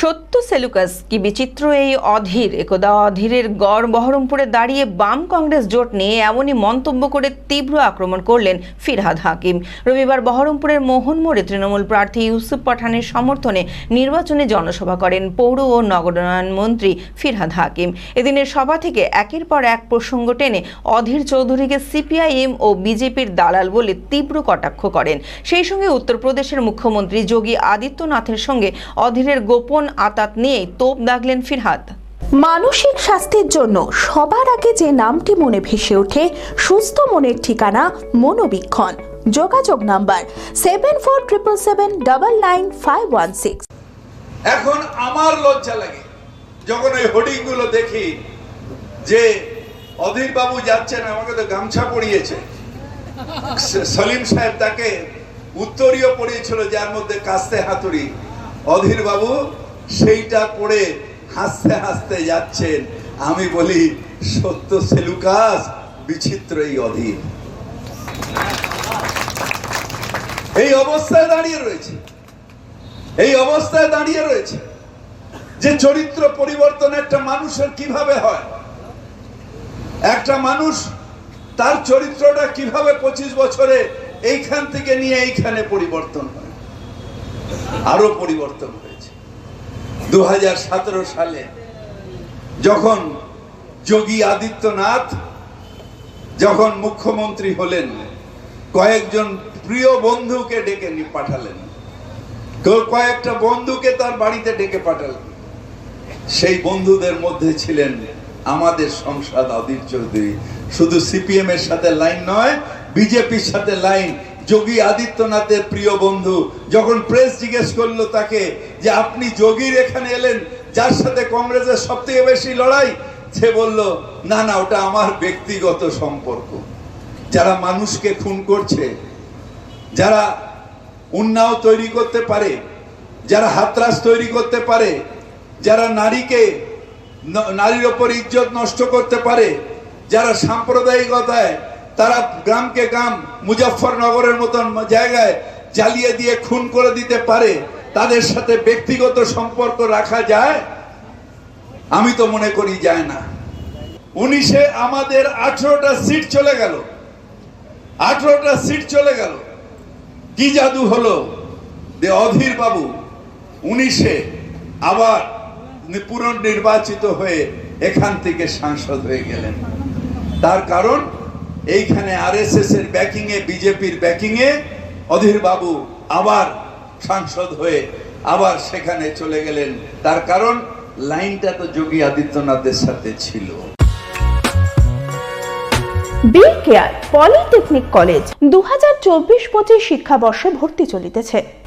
সত্য সেলুকাস, কি বিচিত্র এই অধীর? একদা অধীরের গড় বহরমপুরে দাঁড়িয়ে বাম কংগ্রেস জোট নিয়ে এমনই মন্তব্য করে তীব্র আক্রমণ করলেন ফিরহাদ হাকিম। রবিবার বহরমপুরের মোহন মোড়ে তৃণমূল প্রার্থী ইউসুফ পাঠানের সমর্থনে নির্বাচনে জনসভা করেন পৌর ও নগরায়ণ মন্ত্রী ফিরহাদ হাকিম। এদিনের সভা থেকে একের পর এক প্রসঙ্গ টেনে অধীর চৌধুরীকে সিপিআইএম ও বিজেপির দালাল বলে তীব্র কটাক্ষ করেন। সেই সঙ্গে উত্তরপ্রদেশের মুখ্যমন্ত্রী যোগী আদিত্যনাথের সঙ্গে অধীরের গোপন আতাত নিয়েই তোপ দাগলেন ফিরহাদ। মানসিক স্বাস্থ্যের জন্য সবার আগে যে নামটি মনে ভেসে ওঠে সুস্থ মনের ঠিকানা মনোবীক্ষণ। যোগাযোগ number seven four triple seven double nine five one six এখন আমার লজ্জা লাগে যখন ওই হোর্ডিংগুলো দেখি যে অধীর বাবু যাচ্ছেন আমাকে তো গামছা পরিয়েছে। সলিম সাহেব তাকে উত্তরীয় পরিয়েছিল যার মধ্যে কাস্তে হাতুড়ি। অধীর বাবু সেইটা পড়ে হাসতে হাসতে যাচ্ছেন। আমি বলি, সত্য সেলুকাস বিচিত্র এই অধীর। এই অবস্থায় দাঁড়িয়ে রয়েছে। এই অবস্থায় দাঁড়িয়ে রয়েছে যে চরিত্র পরিবর্তন একটা মানুষের কীভাবে হয়? একটা মানুষ তার চরিত্রটা কীভাবে পঁচিশ বছরে এইখান থেকে নিয়ে এইখানে পরিবর্তন হয়? আরও পরিবর্তন হয়েছে। সালে যখন যোগী আদিত্যনাথ যখন মুখ্যমন্ত্রী হলেন, কয়েকজন প্রিয় বন্ধুকে ডেকে পাঠালেন। কয়েকটা বন্ধুকে তার বাড়িতে ডেকে পাঠালেন। সেই বন্ধুদের মধ্যে ছিলেন আমাদের সংসদ অধীর চৌধুরী। শুধু সিপিএম এর সাথে লাইন নয়, বিজেপির সাথে লাইন। যোগী আদিত্যনাথের প্রিয় বন্ধু যখন প্রেস জিজ্ঞেস করল তাকে যে আপনি যোগীর এখানে এলেন, যার সাথে কংগ্রেসের সব থেকে বেশি লড়াই, সে বলল, না না, ওটা আমার ব্যক্তিগত সম্পর্ক। যারা মানুষকে খুন করছে, যারা উন্নাও তৈরি করতে পারে, যারা হাতরাস তৈরি করতে পারে, যারা নারীকে নারীর ওপর ইজ্জত নষ্ট করতে পারে, যারা সাম্প্রদায়িকতায় তারা গ্রামকে গ্রাম মুজফ্ফরনগরের মতন জায়গায় জ্বালিয়ে দিয়ে খুন করে দিতে পারে তাদের সাথে ব্যক্তিগত সম্পর্ক রাখা যায়, আমি তো মনে করি যায় না। উনিশে আমাদের আঠেরোটা সিট চলে গেল। আঠেরোটা সিট চলে গেল। কি জাদু হলো? যে অধীর বাবু, উনিশে আবার পুনর্নির্বাচিত হয়ে এখান থেকে সাংসদ হয়ে গেলেন। তার কারণ, এইখানে আরএসএস এর ব্যাকিং এ বিজেপির ব্যাকিং এ অধীর বাবু আবার সাংসদ হয়ে আবার সেখানে চলে গেলেন। তার কারণ, লাইনটা তো যোগী আদিত্যনাথের সাথে ছিল। বি কেয়ার, পলিটেকনিক কলেজ দু হাজার চব্বিশ পঁচিশ শিক্ষাবর্ষে ভর্তি চলিতেছে।